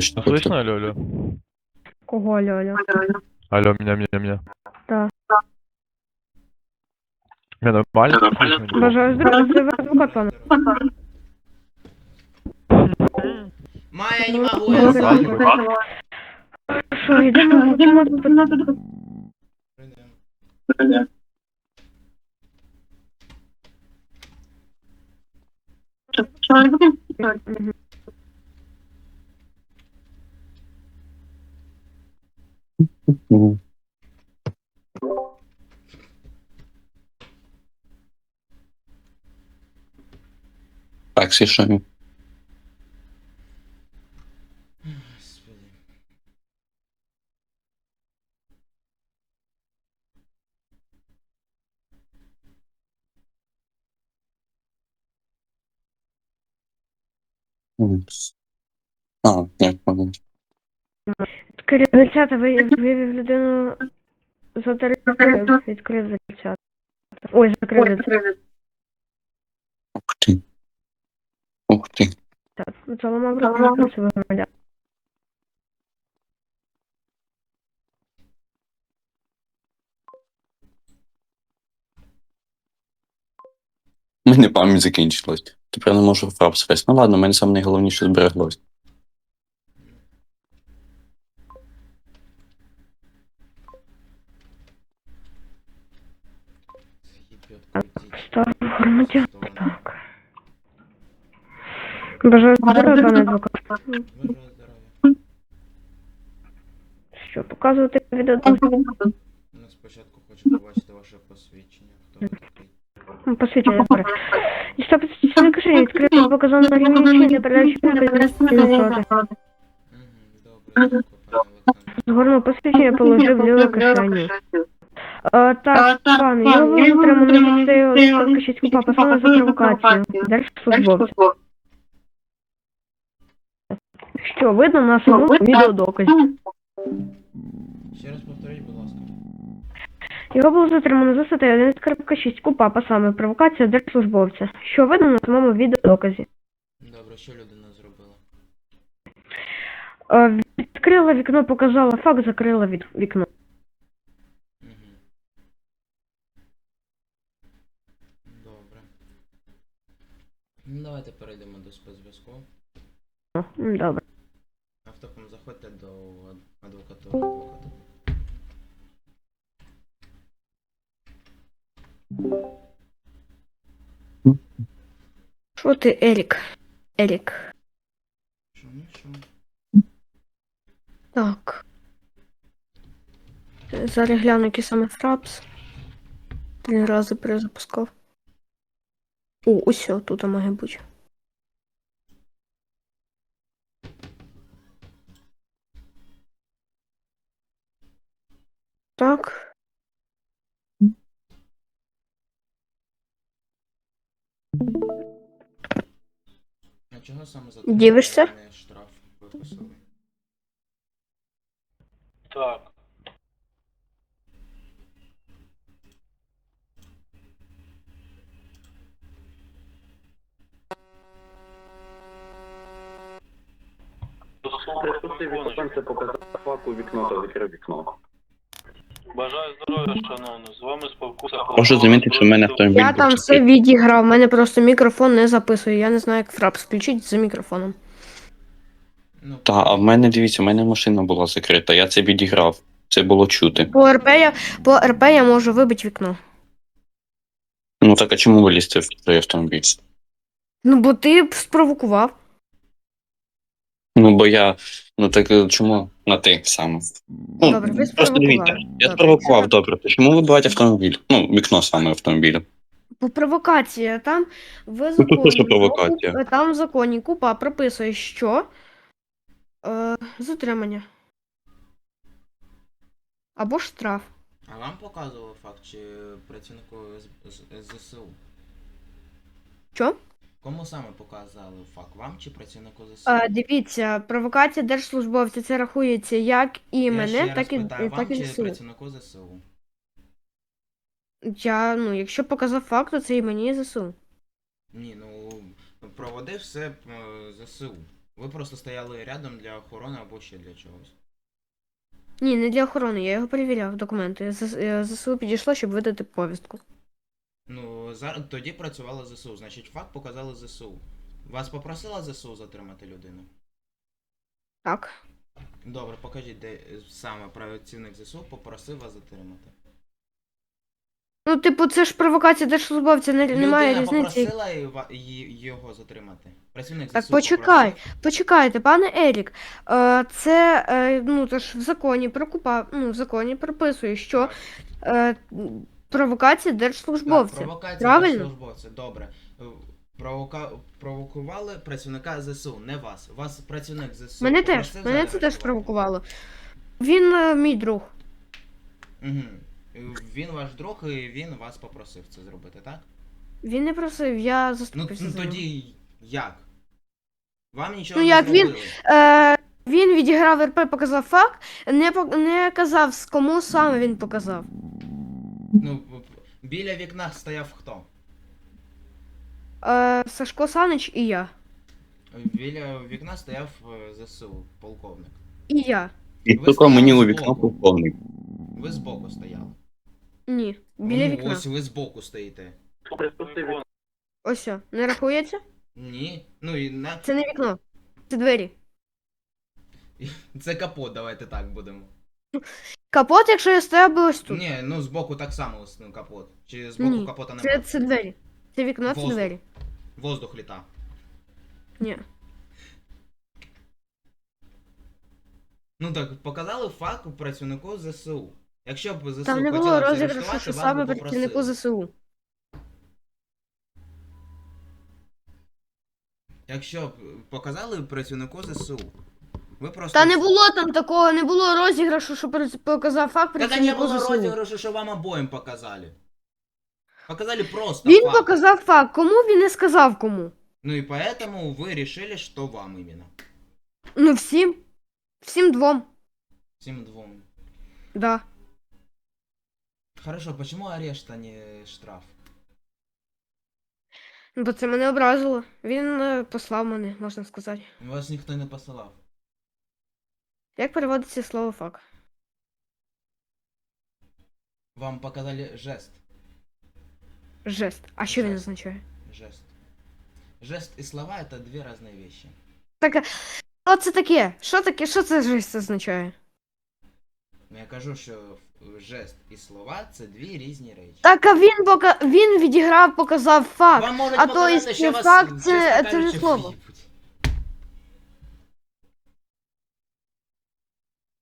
Точно Слышно, хочу. алло, алло? Кого, алло, алло? Алло, меня, меня, меня. Да. Меня нормально? слышно? Бажаю здоров'я, це ви адвокат, пане. Майя, не могу, Ну, я давай. сам. Що, йдемо в кімнату? Мгм. Мгм. Так, сішаю. Господи. А, ні, мабуть. Ви- вивів людину за територію, відкрив дверцята. Ой, закрив дверцята. Ух ти. Ух ти. Заламав руку, це виглядає. У мене пам'ять закінчилась. Тепер не можу фрап срести. Ну ладно, у мене саме найголовніше збереглось. Громадян. Так. Бажаю здоров'я, пане адвокат. Що, показувати відео? Ну, спочатку хочу побачити ваше посвідчення. Хто ви такий? Посвідчення. І що посвідчення кишені відкрито показано на рівні для передачі добре, дякую, пане Олександр. Згорнув посвідчення, положив в кишені. А, так, пане, я був затриманий цей кишечку папа саме за провокацію. Держслужбовця. Що видно на самому відеодоказі. Ще раз повторіть, будь ласка. Його було затримано за статтею 1.6 КУПАП, а саме провокація держслужбовця. Що видно на самому відеодоказі. Добре, що людина зробила? А, Відкрила вікно, показала факт, закрила від вікно. Угу. Добре. Ну, давайте перейдемо до спецзв'язку. Добре. Автопом заходьте до ад- адвокатури адвоката. Що ти, Ерік? Ерік. Що, ну що? Так. Зараз гляну, який саме фрапс. Три рази перезапускав. О, усьо, тут має бути. Так. А чого саме за Дивишся? штраф виписали? Так. Це показав факу вікно та закрив вікно. Бажаю здоров'я, шановний. З вами спілкуюся. Можу замітити, що в мене автомобіль. Я там все відіграв, в мене просто мікрофон не записує. Я не знаю, як фрапс включити за мікрофоном. Ну, Та, а в мене дивіться, в мене машина була закрита, я це відіграв. Це було чути. По РП я, по РП я можу вибити вікно. Ну так а чому ви лізьте в той автомобіль? Ну, бо ти б спровокував. Ну бо я. Ну так е, чому на ти саме? Ну, Добре, ви просто спровокували. Я Добре. спровокував, добре. То чому вибивати автомобіль? Ну, вікно саме автомобіля. По провокації там в Ну, тут законі. що провокація? е, Там в законі купа прописує, що е, затримання. Або штраф. А вам показував факт чи працівнику з- з- ЗСУ? Що? Кому саме показали факт? Вам чи працівнику ЗСУ? Е, дивіться, провокація держслужбовця це рахується як і Я мене, ще раз так і, питаю, так вам і чи ЗСУ. працівнику ЗСУ? Я, ну, якщо показав факт, то це і мені і ЗСУ. Ні, ну проводив все е, ЗСУ. Ви просто стояли рядом для охорони або ще для чогось. Ні, не для охорони, я його перевіряв документи. З- е, ЗСУ підійшло, щоб видати повістку. Ну, зараз тоді працювала ЗСУ, значить факт показали ЗСУ. Вас попросила ЗСУ затримати людину? Так. Добре, покажіть, де саме працівник ЗСУ попросив вас затримати. Ну, типу, це ж провокація держслужбовця, не, немає Людина різниці. попросила ва- ї- його затримати. Працівник Так ЗСУ почекай, попросив? почекайте, пане Ерік. Е, це е, ну то ж в законі про купа, ну в законі прописує, що Так, е, провокація так, держслужбовця. провокація правильно? держслужбовця, добре. Провока... Провокували працівника ЗСУ, не вас. Вас працівник ЗСУ. мене теж, попросив мене це теж провокувало. Він е, мій друг. Угу. Він ваш друг і він вас попросив це зробити, так? Він не просив, я Ну, заступився ну за нього. тоді як? Вам нічого Ну, не як він- зробили. Е, він відіграв РП, показав факт, не, пок- не казав, з кому саме він показав. Ну, біля вікна стояв хто? Е, Сашко Санич і я. Біля вікна стояв е, ЗСУ, полковник. І я. І Ви тільки мені у вікно збоку. полковник. Ви збоку стояли. Ні. Біля ну, вікна. Ось ви збоку стоїте. Ось о, не рахується? Ні. Ну і на. Це не вікно. Це двері. Це капот, давайте так будемо. Капот, якщо я стояв би ось тут. Ні, ну збоку так само ось, ну, капот. Чи збоку Ні, капота Це, немає. це двері. Це вікно, це Воздух. двері. Воздух літа. Ні. Ну так, показали факт працівнику ЗСУ. Якщо б ЗСУ Там не було б розіграшу, заарештувати, що вас саме би працівнику попросили. ЗСУ. Якщо б показали працівнику ЗСУ. Ви просто. Та не було там такого, не було розіграшу, що при- показав факт Так а не працівнику було ЗСУ. розіграшу, що вам обоїм показали. Показали просто Він факт. показав факт, кому він не сказав кому. Ну и поэтому вы решили, что вам именно. Ну всім. Всім двом. Всем двум. Да. Хорошо, почему арешт, а не штраф? Бо це мене образило. Він е, послав мене, можна сказати. Вас ніхто не посилав. Як переводиться слово факт? Вам показали жест. Жест. А що він Жест. означає? Жест. Жест и слова это две разные вещи. Так, а що це таке? Що таке? Що це жест означає? Ну, Я кажу, що жест і слова це дві різні речі. Так, а він пока він відіграв, показав факт. Вам можуть а то показати, і що вас, факт чесно це- це кажучи, не слово. в'їбуть.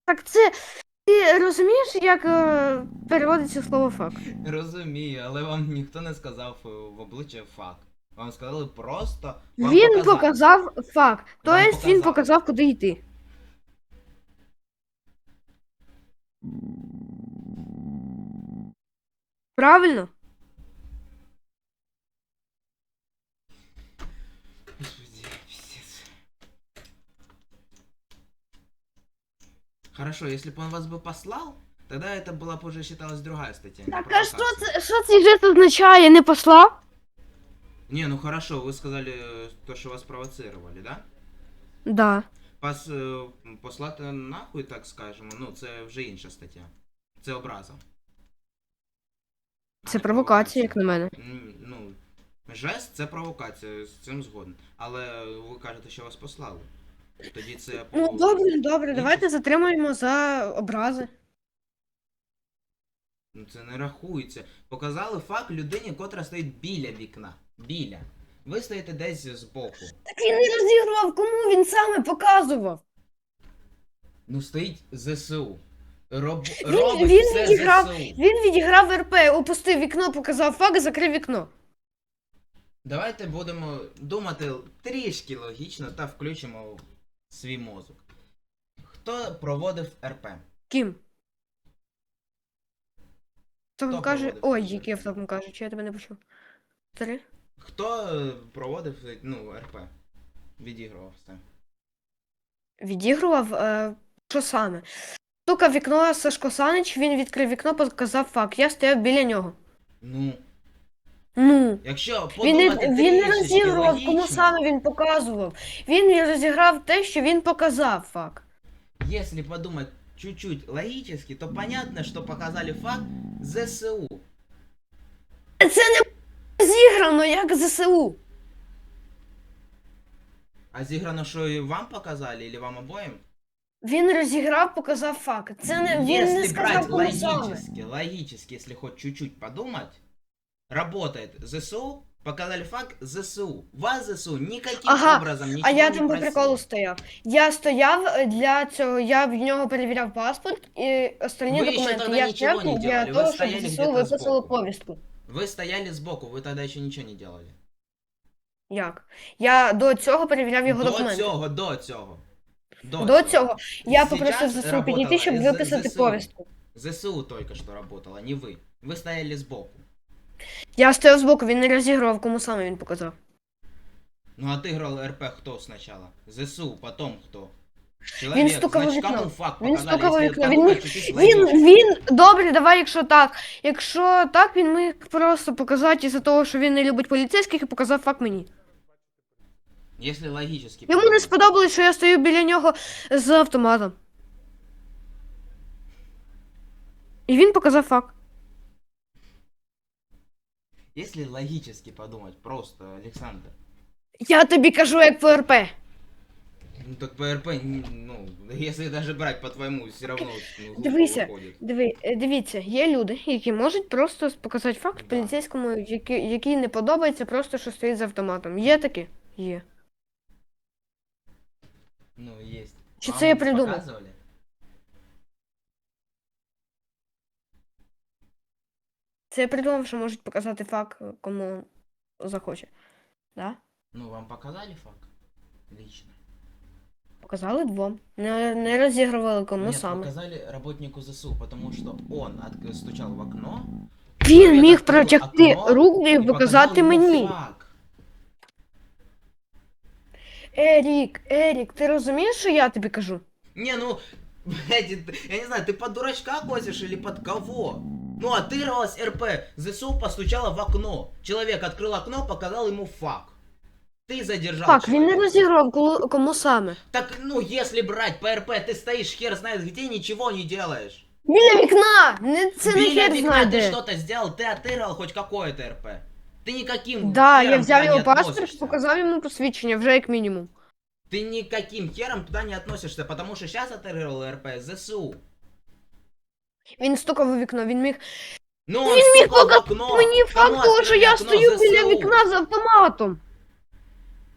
Так це. Ти розумієш, як е, переводиться слово факт? Розумію, але вам ніхто не сказав е, в обличчя факт. Вам сказали просто. Вам він показали. показав факт. Тобто Вам він показали. показав, куди йти. Правильно? Хорошо, если бы он вас бы послал, тогда это была бы уже считалась другая статья. не Так а що провокация. це що цей жест означає? Не послав? Не, ну хорошо, вы сказали э, то, что вас провоцировали, да? Да. Пас е, послати нахуй, так скажемо, ну це вже інша стаття. Це образа. А Це не провокація, як на мене. М, Ну, жест це провокація, з цим згоден. Але ви кажете, що вас послали. Тоді це. Ну добре, добре, давайте затримаємо за образи. Ну це не рахується. Показали факт людині, котра стоїть біля вікна. Біля. Ви стоїте десь збоку. Так він не розігрував, кому він саме показував. Ну стоїть ЗСУ. Роб... Він- Робить він все відіграв- ЗСУ. Він відіграв РП, опустив вікно, показав факт, закрив вікно. Давайте будемо думати трішки логічно та включимо свій мозок. Хто проводив РП? Ким? Хто Хто каже. проводив Ой, це? який автопом каже, чи я тебе не почув. Три? Хто е, проводив ну, РП? Відігрував все. Відігрував. Е, що саме? Стукав вікно Сашко Санич, він відкрив вікно, показав факт. Я стояв біля нього. Ну, Ну. Якщо Він не, подумати він не трішечки розігрував, кому логічно, саме він показував. Він розіграв те, що він показав факт. Если подумать чуть-чуть логически, то понятно, что показали факт ЗСУ. Це не зіграно як ЗСУ. А зіграно, що і вам показали, или вам обоим? Він розіграв, показав факт. Це не він не Если брать сказав кому саме. логически, логически, если хоть чуть-чуть подумать, работает ЗСУ, показали факт ЗСУ. Вас ЗСУ никаким Ага, образом ничего А я не там по просил. приколу стояв. Я стояв е, для цього, я в нього перевіряв паспорт і остальні Ви ще документи. тоді Я нічого стояв не для делали, ви того, щоб стояли ЗСУ где-то виписало збоку. повістку. Вы стояли сбоку, вы тогда еще ничего не делали. Як? Я до цього перевіряв його до документи. цього, до цього. До цього я Сейчас попросив ЗСУ работала підійти, щоб із- виписати ЗСУ. повістку. ЗСУ только что работало, не вы. Вы стояли сбоку. Я стояв збоку, він не розігрував, кому саме він показав. Ну отыграл РП кто сначала? ЗСУ, потом кто? Человек, Він стукав у значит, вікно. кому факт Він показали, стукав у если вікно. Він, чуть-чуть він, він, добре, давай, якщо так. Якщо так, він міг просто показати із-за того, що він не любить поліцейських і показав факт мені. Если логически Йому не подумать. сподобалось, що я стою біля нього з автоматом. І він показав факт. Если логически подумать, просто, Александр. Я тобі кажу, як ПРП. Ну так ПРП, ну, если даже брать по твоему, все равно ну, глупо Дивися. Диви, е, дивіться, є люди, які можуть просто показати факт Да. поліцейському, який, який не подобається, просто що стоїть з автоматом. Є такі? Є. Ну, есть. Чи Вам це я придумав? показывали? Це я придумав, що можуть показати факт, е, кому захоче. Да? Ну, вам показали факт? Лично. Показали двом. Не, не розігрували кому Нет, саме. показали работнику ЗСУ, потому что он от- стучал в окно. Він Человек міг открыл протягти окно руку і и показал показати ему мені. факт. Ерік, Ерік, ти розумієш, що я тобі кажу? Не, ну, блядь, ты- я не знаю, ты под дурачка косишь или под кого? Ну, отыгрывалась РП, ЗСУ постучала в окно. Человек открыл окно, показал ему факт. Ты задержал Так, він не человека. розігрував коло- кому саме. Так, ну, если брать по РП, ты стоишь хер знает где, ничего не делаешь. Біля вікна! Не, це не Біля хер вікна знає ты де. что-то сделал, ты отыграл хоть какое-то РП. Ты никаким Да, я хером взяв туда його не паспорт, относишься. показав йому посвідчення, вже як мінімум. Ты никаким хером туда не относишься, потому что сейчас отыгрывал РП ЗСУ. Він стукав у вікно, він міг. Ну, он Він міг стукал в показати окно. Мені Кому факт того, що открыли я окно? стою біля ЗСУ. вікна з автоматом.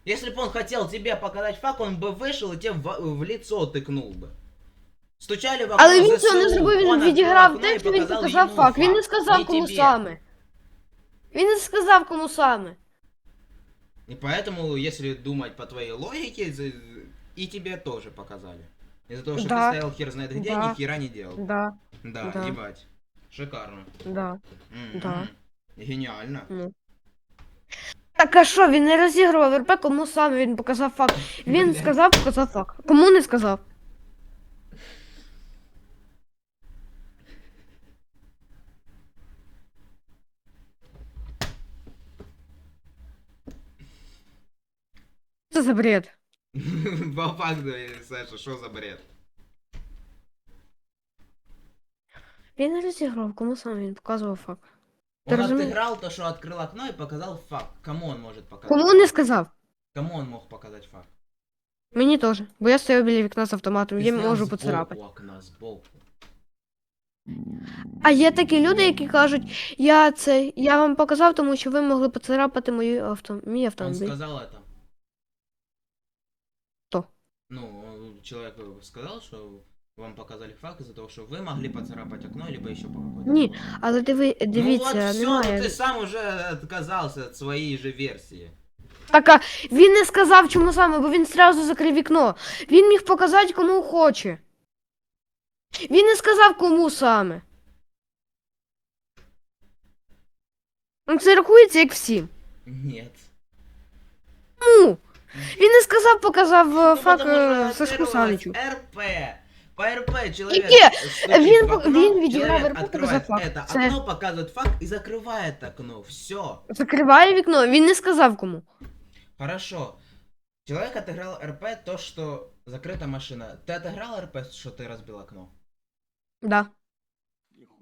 Если бы он хотел тебе показать факт, он бы вышел и тебе в, в лицо тыкнул бы. Стучали в окно Але він ЗСУ, цього не зробив, він он відіграв открыл окно и те, що він показал показав ему факт. Він не сказав, не кому тебе. саме. Він не сказав, кому саме. И поэтому, если думать по твоей логике, за- и тебе тоже показали. Из-за того, что Да. ты стоял хер знает где, Да. ни хера не делал. Да, Да, Да. ебать. Шикарно. да. М, Да. м. Гениально. Так а що, він не розігрував РП, кому саме він показав факт. Він Бля. сказав, показав факт. Кому не сказав? Це за бред. По факту, Саша, что за бред? Він не розігрував, кому саме він показував факт. Ты Он разумеешь? отыграл то, что открыл окно и показал факт. Кому он может показать? Кому не сказав? Кому он мог показать факт? Мені теж. Бо я стою біля вікна з автоматом, Ты я стоял можу сбоку поцарапати. окна, сбоку. А є такі люди, які кажуть, я це, я вам показав, тому що ви могли поцарапати мою авто, мій Он автомобіль. сказал это. Кто? Ну, он- человек сказал, что вам показали факт из-за того, что вы могли поцарапать окно, либо еще по какой-то Не, поводу. Але диви, Ну вот дивіться, все, немає. ты сам уже отказался от своей же версии. Так, а він не сказав, чому саме, бо він зразу закрив вікно. Він міг показати, кому хоче. Він не сказав, кому саме. Ну, Це рахується як всім. Нет. Ну, він не сказав, показав е, Ну, факт потому что е, Сашку отыгрывалось Саничу. РП. По РП человек Яке? стучит Він- в окно, він відіграв человек РП, открывает показав факт. это Це- окно, показывает факт и закрывает окно. Все. Закриває вікно, він не сказав кому. Хорошо. Человек отыграл РП то, что закрыта машина. Ты отыграл РП, что ты разбил окно? Да.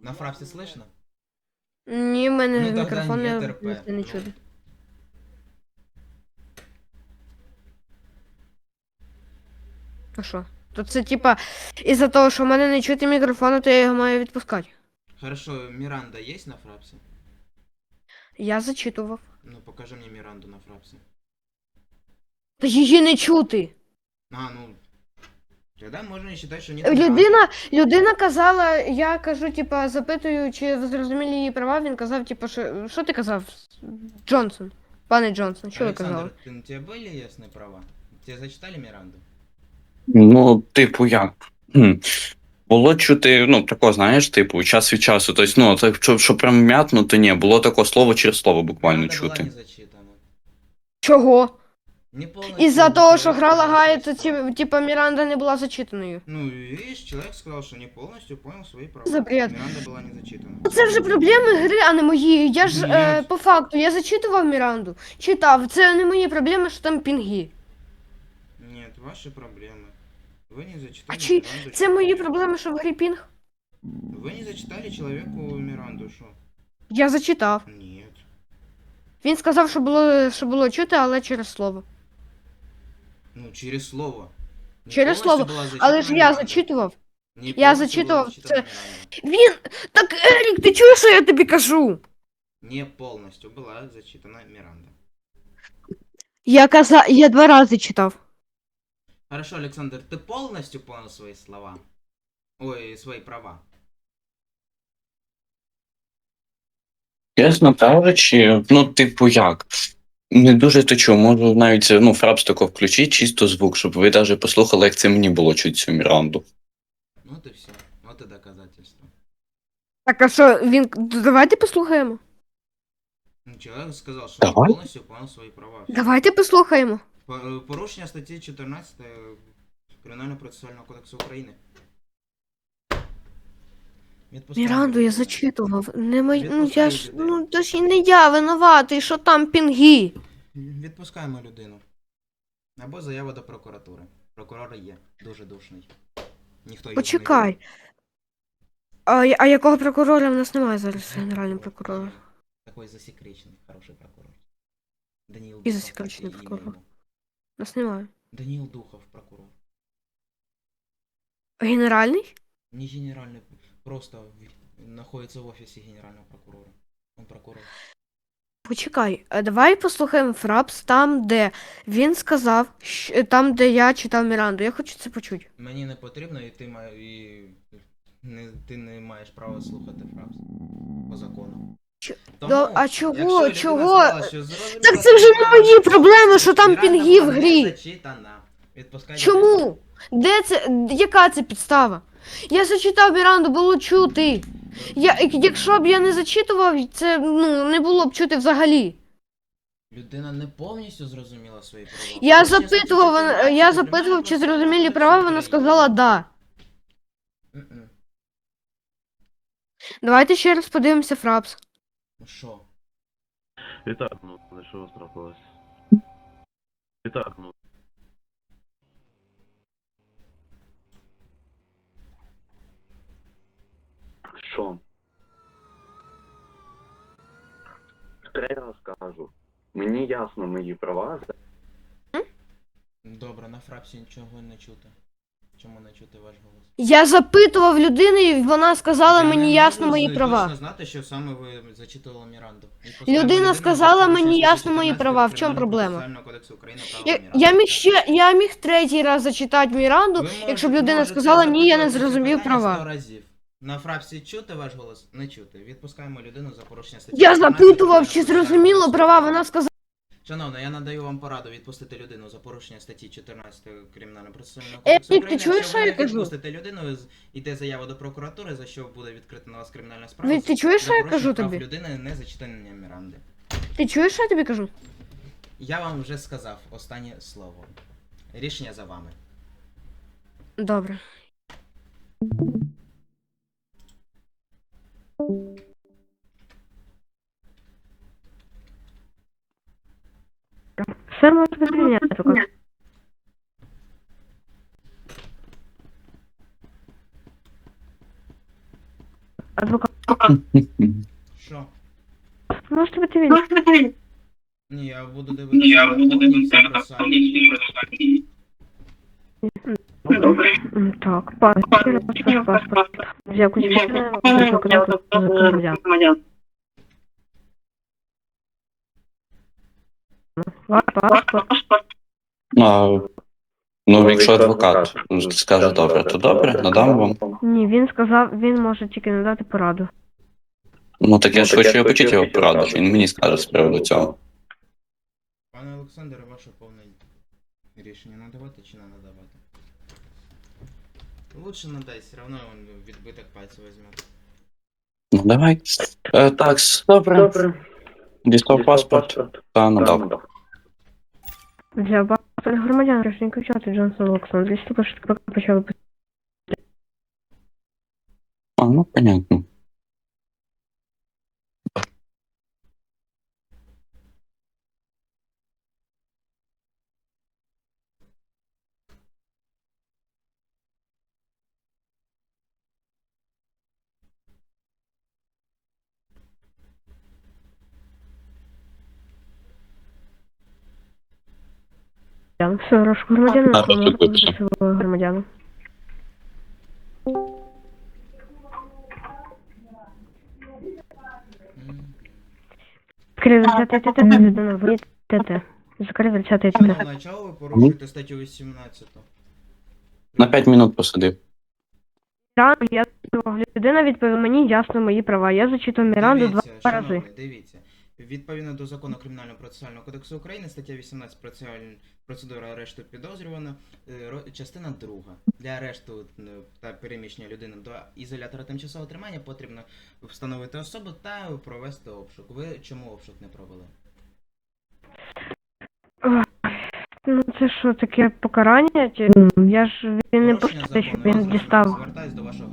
На фрапсе слышно? Ні, в мене Ну, тогда мікрофон нет не, РП. не, не Ну. чути. А що? То це типа, із-за того, що в мене не чути мікрофону, то я його маю відпускати. Хорошо, Миранда есть на фрапсе? Я зачитував. Ну, покажи мне Миранду на фрапсе. Та її не чути. А, ну... Тогда можно и считать, что нет Миранды. Людина, людина казала, я кажу, типа, запитую, чи ви зрозуміли її права, він казав, типа, що, що ти казав? Джонсон. Пане Джонсон, що ви казали? Александр, ты, у тебя были ясные права? Тебе зачитали Миранду? Ну, типу, як? Хм. Було чути, ну, тако, знаєш, типу, час від часу. Тобто, ну, так, що, що прям м'ятно, то ні, було тако слово через слово буквально Миранда была чути. не зачитана. Чого? Не полностью Із-за того, що человек грала понял Гая, свои то слова. ті- типа Міранда не була зачитаною. Ну, видишь, человек сказал, что не полностью понял свои права. За бред. Миранда была не зачитана. Це вже проблеми гри, а не мої. Я ж Ні. е, по факту, я зачитував Міранду, читав. Це не мої проблеми, що там пінги. Нет, ваши проблемы. Вы не зачитали А чи Миранду. це мої проблеми, що в грі пінг? Вы не зачитали человеку Миранду, что? Я зачитав. Нет. Він сказав, що було, що було чути, але через слово. Ну, через слово. Не Через полностью слово. была зачитана Але ж я Миранда. зачитував. Не я полностью зачитував, была зачитана це- Миранда. Він. Так, Ерік, ти чуєш, що я тобі кажу? Не полностью была зачитана Миранда. Я казав, я два рази читав. Хорошо, Александр, ты полностью понял свои слова? Ой, свои права. Чесно кажучи, ну, типу, як? Не дуже то чую, можу навіть ну, фрапс тако включити, чисто звук, щоб ви навіть послухали, як це мені було чути цю Міранду. Вот и все. Вот и доказательство. Так, а що, він. Давайте послухаємо. Ну, человек сказал, что Давай. он полностью понял свои права. Всё. Давайте послухаємо. По- э, Порушення статті 14 Кримінально-процесуального кодексу України. Відпускаємо Міранду я людину. зачитував. Не мої. Ну я Відпускай ж. людину. Ну то ж і не я винуватий, що там пінги. Відпускаємо людину. Або заява до прокуратури. Прокурор є. Дуже душний. Ніхто його не Почекай. А, я- а якого прокурора в нас немає зараз генерального прокурора? Такой засекреченный, хороший прокурор. Даниил И Духов, засекреченный так и имя прокурор. ему. Нас немає. Даниил Духов, прокурор. Генеральний? Не генеральный, просто находится в офисе генерального прокурора. Он прокурор. Почекай, а давай послухаємо Фрапс там, де він сказав, щ- там, де я читав Міранду. Я хочу це почути. Мені не потрібно, і ти ма... і... Не, ти не маєш права слухати фраз по закону. Тому, Да, а чого? якщо людина Чого? сказала, що зрозуміла Так це вже не мої проблеми, що там Міранда пінги в не грі. зачитана. Відпускай людину. Чому? Де це? Яка це підстава? Я зачитав Міранду, було чути. Я, якщо б я не зачитував, це ну, не було б чути взагалі. Людина не повністю зрозуміла свої права. Я Порушення запитував, вона- 14 я Кримінального запитував, чи зрозумілі права, вона сказала да. Мгм. Давайте ще раз подивимося Фрапс. Ну що? І так, ну, за що вас трапилось? І так, ну. Що? Третій раз кажу. Мені ясно мої права. Добре, на фрапсі нічого не чути. Чому не чути ваш голос? Я запитував людини, і вона сказала Я мені ясно мої права. Знати, що саме ви зачитували Міранду. Людина сказала мені ясно мої права. В чому проблема? Я, я міг ще, я міг третій раз зачитати Міранду, Ви якщо б людина сказала ні, я не зрозумів права. На фрапсі чути ваш голос? Не чути. Відпускаємо людину за порушення статті. Я 14 запитував, чи зрозуміло права. Вона сказала. Шановна, я надаю вам пораду відпустити людину за порушення статті 14 Кримінального процесуального Е, кодексу Ік, ти України. чуєш, Якщо що ви я не кажу? відпустите людину, з- йде заява до прокуратури, за що буде відкрита на вас кримінальна справа. Ви- ти чуєш, що я за кажу прав тобі? людини не зачитання Міранди. Ти чуєш, що я тобі кажу? Я вам вже сказав останнє слово. Рішення за вами. Добре. Сэр, может быть, меня адвокат. Адвокат, Що? можете бути він? Ні, я буду дивитися. Я буду дивитися. М, Так, паспорт, ваш паспорт. Взяв кучу показав громадян. Ваш паспорт. А, ну, якщо адвокат скаже добре, то добре, надам вам. Ні, він сказав, він може тільки надати пораду. Ну так я ж хочу його почути його пораду, він мені скаже з приводу цього. Пане Олександре, ваше повне рішення надавати чи не надавати? Лучше надай, все одно він відбиток пальця візьме. Ну давай. Е, так, добре. Дістав паспорт та надав. Взяв паспорт громадян, рішення кричати Джонсон Локсон. Для того, щоб пока почали А, ну понятно. громадян. Все, рош громадян, А, можна тут виписано. свого громадян. М. Закрив 30 ТТ, людина в ТТ. Закрив 30 ТТ. Шановна, чого ви порушуєте статтю 18? На 5 минут посадив. Міранду, я людина відповіла мені ясно мої права. Я зачитав Міранду два Дивіться, рази. дивіться. Відповідно до закону Кримінального процесуального кодексу України, стаття 18 процесуальна процедура арешту підозрюваного, е, частина 2. Для арешту та переміщення людини до ізолятора тимчасового тримання потрібно встановити особу та провести обшук. Ви чому обшук не провели? Ну це що, таке покарання? Я ж він не Порушення просто те, що закону. Я він дістав. Звертаюсь до вашого